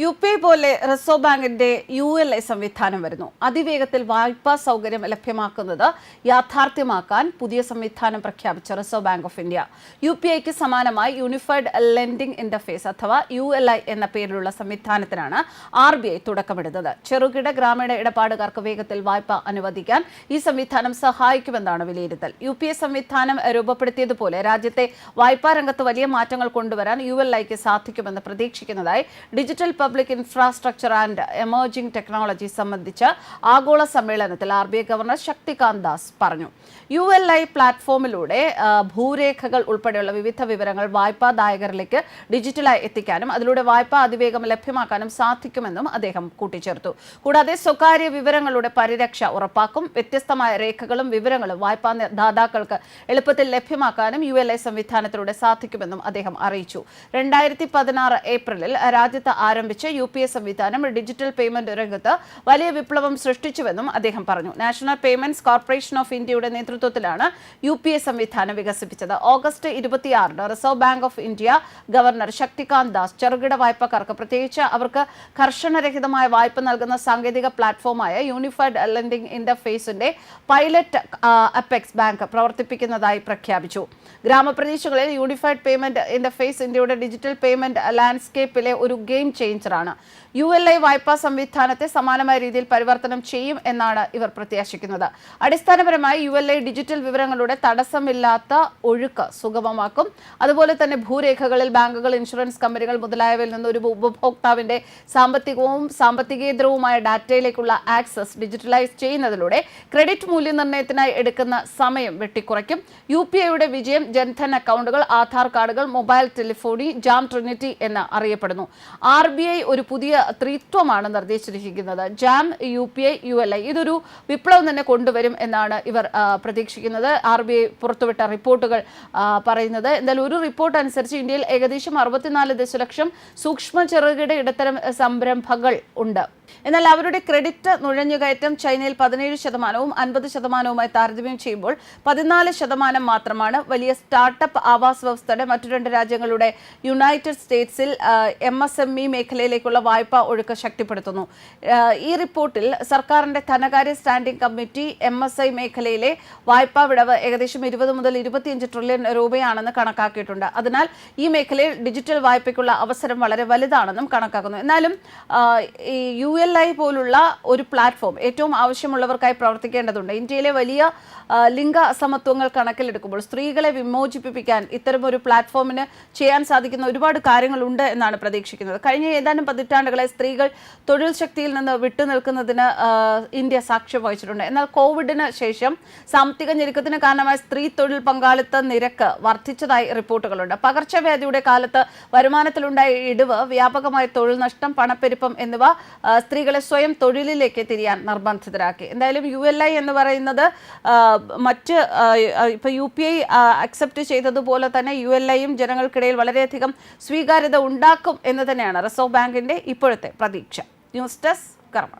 U P I പോലെ reserve ബാങ്കിന്റെ U L I സംവിധാനം വരുന്നു. അതിവേഗത്തിൽ വായ്പാ സൗകര്യം ലഭ്യമാക്കുന്നത് യാഥാർത്ഥ്യമാക്കാൻ പുതിയ സംവിധാനം പ്രഖ്യാപിച്ച reserve bank of India. U P ഐക്ക് സമാനമായി യൂണിഫൈഡ് ലെൻഡിംഗ് ഇന്റർഫേസ് അഥവാ യു എൽ ഐ എന്ന പേരിലുള്ള സംവിധാനത്തിനാണ് ആർ ബി ഐ തുടക്കമിടുന്നത്. ചെറുകിട ഗ്രാമീണ ഇടപാടുകാർക്ക് വേഗത്തിൽ വായ്പ അനുവദിക്കാൻ ഈ സംവിധാനം സഹായിക്കുമെന്നാണ് വിലയിരുത്തൽ. യു പി ഐ സംവിധാനം രൂപപ്പെടുത്തിയതുപോലെ രാജ്യത്തെ വായ്പാ രംഗത്ത് വലിയ മാറ്റങ്ങൾ കൊണ്ടുവരാൻ യു എൽ ഐക്ക് സാധിക്കുമെന്ന് പ്രതീക്ഷിക്കുന്നതായി digital public infrastructure and emerging technology സംബന്ധിച്ച ആഗോള സമ്മേളനത്തിൽ R B I governor Shaktikanta Das പറഞ്ഞു. യു എൽ ഐ പ്ലാറ്റ്ഫോമിലൂടെ ഭൂരേഖകൾ ഉൾപ്പെടെയുള്ള വിവിധ വിവരങ്ങൾ വായ്പാദായകരിലേക്ക് ഡിജിറ്റലായി എത്തിക്കാനും അതിലൂടെ വായ്പ അതിവേഗം ലഭ്യമാക്കാനും സാധിക്കുമെന്നും അദ്ദേഹം കൂട്ടിച്ചേർത്തു. കൂടാതെ സ്വകാര്യ വിവരങ്ങളുടെ പരിരക്ഷ ഉറപ്പാക്കും വ്യത്യസ്തമായ രേഖകളും വിവരങ്ങളും വായ്പാ ദാതാക്കൾക്ക് എളുപ്പത്തിൽ ലഭ്യമാക്കാനും യു എൽ ഐ സംവിധാനത്തിലൂടെ സാധിക്കുമെന്നും അദ്ദേഹം അറിയിച്ചു. രണ്ടായിരത്തി പതിനാറ് ഏപ്രിലിൽ രാജ്യത്ത് ആരംഭിച്ച യു പി എ സംവിധാനം ഡിജിറ്റൽ പേയ്മെന്റ് രംഗത്ത് വലിയ വിപ്ലവം സൃഷ്ടിച്ചുവെന്നും അദ്ദേഹം പറഞ്ഞു. നാഷണൽ പേയ്മെന്റ്സ് കോർപ്പറേഷൻ ഓഫ് ഇന്ത്യയുടെ നേതൃത്വത്തിലാണ് യു പി എ സംവിധാനം വികസിപ്പിച്ചത്. ഓഗസ്റ്റ് ഇരുപത്തിയാറിന് Reserve Bank of India governor Shaktikanta Das ചെറുകിട വായ്പക്കാർക്ക് പ്രത്യേകിച്ച് അവർക്ക് കർശനരഹിതമായ വായ്പ നൽകുന്ന സാങ്കേതിക പ്ലാറ്റ്ഫോമായ യൂണിഫൈഡ് ലെൻഡിംഗ് ഇന്റർഫേസിന്റെ പൈലറ്റ് അപ്പെക്സ് ബാങ്ക് പ്രവർത്തിപ്പിക്കുന്നതായി പ്രഖ്യാപിച്ചു. ഗ്രാമപ്രദേശങ്ങളിൽ യൂണിഫൈഡ് പേയ്മെന്റ് ഇന്റർഫേസ് ഇന്ത്യയുടെ ഡിജിറ്റൽ പേയ്മെന്റ് ലാൻഡ്സ്കേപ്പിലെ ഒരു ഗെയിം ചേഞ്ചറാണ് യു എൽ ഐ വായ്പാ സംവിധാനത്തെ സമാനമായ രീതിയിൽ പരിവർത്തനം ചെയ്യും എന്നാണ് ഇവർ പ്രത്യാശിക്കുന്നത്. അടിസ്ഥാനപരമായി യു എൽ ഐ ഡിജിറ്റൽ വിവരങ്ങളുടെ തടസ്സമില്ലാത്ത ഒഴുക്ക് സുഗമമാക്കും. അതുപോലെ തന്നെ ഭൂരേഖകളിൽ ബാങ്കുകൾ ഇൻഷുറൻസ് കമ്പനികൾ മുതലായവയിൽ നിന്ന് ഒരു ഉപഭോക്താവിന്റെ സാമ്പത്തികവും സാമ്പത്തികേതരവുമായ ഡാറ്റയിലേക്കുള്ള ആക്സസ് ഡിജിറ്റലൈസ് ചെയ്യുന്നതിലൂടെ ക്രെഡിറ്റ് മൂല്യനിർണയത്തിനായി എടുക്കുന്ന സമയം വെട്ടിക്കുറയ്ക്കും. യു പി ഐയുടെ വിജയം ജൻധൻ അക്കൗണ്ടുകൾ ആധാർ കാർഡുകൾ മൊബൈൽ ടെലിഫോണി ജാം ട്രിനിറ്റി എന്ന് അറിയപ്പെടുന്നു. ആർ ബി ഒരു പുതിയ ത്രിത്വമാണ് നിർദ്ദേശിച്ചിരിക്കുന്നത്. JAM U P I U L I ഇതൊരു വിപ്ലവം തന്നെ കൊണ്ടുവരും എന്നാണ് ഇവർ പ്രതീക്ഷിക്കുന്നത്. ആർ ബി ഐ പുറത്തുവിട്ട റിപ്പോർട്ടുകൾ പറയുന്നത്. എന്തായാലും ഒരു റിപ്പോർട്ട് അനുസരിച്ച് ഇന്ത്യയിൽ ഏകദേശം അറുപത്തിനാല് ദശലക്ഷം സൂക്ഷ്മ ചെറുകിട ഇടത്തരം സംരംഭങ്ങൾ ഉണ്ട്. എന്നാൽ അവരുടെ ക്രെഡിറ്റ് നുഴഞ്ഞുകയറ്റം ചൈനയിൽ പതിനേഴ് ശതമാനവും അൻപത് ശതമാനവുമായി താരതമ്യം ചെയ്യുമ്പോൾ പതിനാല് ശതമാനം മാത്രമാണ് വലിയ സ്റ്റാർട്ടപ്പ് ആവാസ് വ്യവസ്ഥയുടെ മറ്റു രണ്ട് രാജ്യങ്ങളുടെ യുണൈറ്റഡ് സ്റ്റേറ്റ്സിൽ എം എസ് എം ഇ മേഖലയിലേക്കുള്ള വായ്പാ ഒഴുക്ക് ശക്തിപ്പെടുത്തുന്നു. ഈ റിപ്പോർട്ടിൽ സർക്കാരിന്റെ ധനകാര്യ standing committee M S I മേഖലയിലെ വായ്പാ വിടവ് ഏകദേശം ഇരുപത് മുതൽ ഇരുപത്തിയഞ്ച് ട്രില്യൺ രൂപയാണെന്ന് കണക്കാക്കിയിട്ടുണ്ട്. അതിനാൽ ഈ മേഖലയിൽ ഡിജിറ്റൽ വായ്പയ്ക്കുള്ള അവസരം വളരെ വലുതാണെന്നും കണക്കാക്കുന്നു. എന്നാലും യു എൽ ഐ പോലുള്ള ഒരു പ്ലാറ്റ്ഫോം ഏറ്റവും ആവശ്യമുള്ളവർക്കായി പ്രവർത്തിക്കേണ്ടതുണ്ട്. ഇന്ത്യയിലെ വലിയ ലിംഗ അസമത്വങ്ങൾ കണക്കിലെടുക്കുമ്പോൾ സ്ത്രീകളെ വിമോചിപ്പിക്കാൻ ഒരു പ്ലാറ്റ്ഫോമിന് ചെയ്യാൻ സാധിക്കുന്ന ഒരുപാട് കാര്യങ്ങളുണ്ട് എന്നാണ് പ്രതീക്ഷിക്കുന്നത്. കഴിഞ്ഞ ഏതാനും പതിറ്റാണ്ടുകളെ സ്ത്രീകൾ തൊഴിൽ ശക്തിയിൽ നിന്ന് വിട്ടുനിൽക്കുന്നതിന് ഇന്ത്യ സാക്ഷ്യം വഹിച്ചിട്ടുണ്ട്. എന്നാൽ കോവിഡിന് ശേഷം സാമ്പത്തിക ഞെരുക്കത്തിന് കാരണമായ സ്ത്രീ തൊഴിൽ പങ്കാളിത്ത നിരക്ക് വർദ്ധിച്ചതായി റിപ്പോർട്ടുകളുണ്ട്. പകർച്ചവ്യാധിയുടെ കാലത്ത് വരുമാനത്തിലുണ്ടായ ഇടിവ് വ്യാപകമായ തൊഴിൽ നഷ്ടം പണപ്പെരുപ്പം എന്നിവ സ്ത്രീകളെ സ്വയം തൊഴിലിലേക്ക് തിരിയാൻ നിർബന്ധിതരാക്കി. എന്തായാലും യു എൽ ഐ എന്ന് പറയുന്നത് മറ്റ് ഇപ്പൊ യു പി ഐ അക്സെപ്റ്റ് ചെയ്തതുപോലെ തന്നെ യു എൽ ഐയും ജനങ്ങൾക്കിടയിൽ വളരെയധികം സ്വീകാര്യത ഉണ്ടാക്കും എന്ന് തന്നെയാണ് റിസർവ് ബാങ്കിന്റെ ഇപ്പോഴത്തെ പ്രതീക്ഷ. ന്യൂസ് ഡെസ്ക് കർമ്മ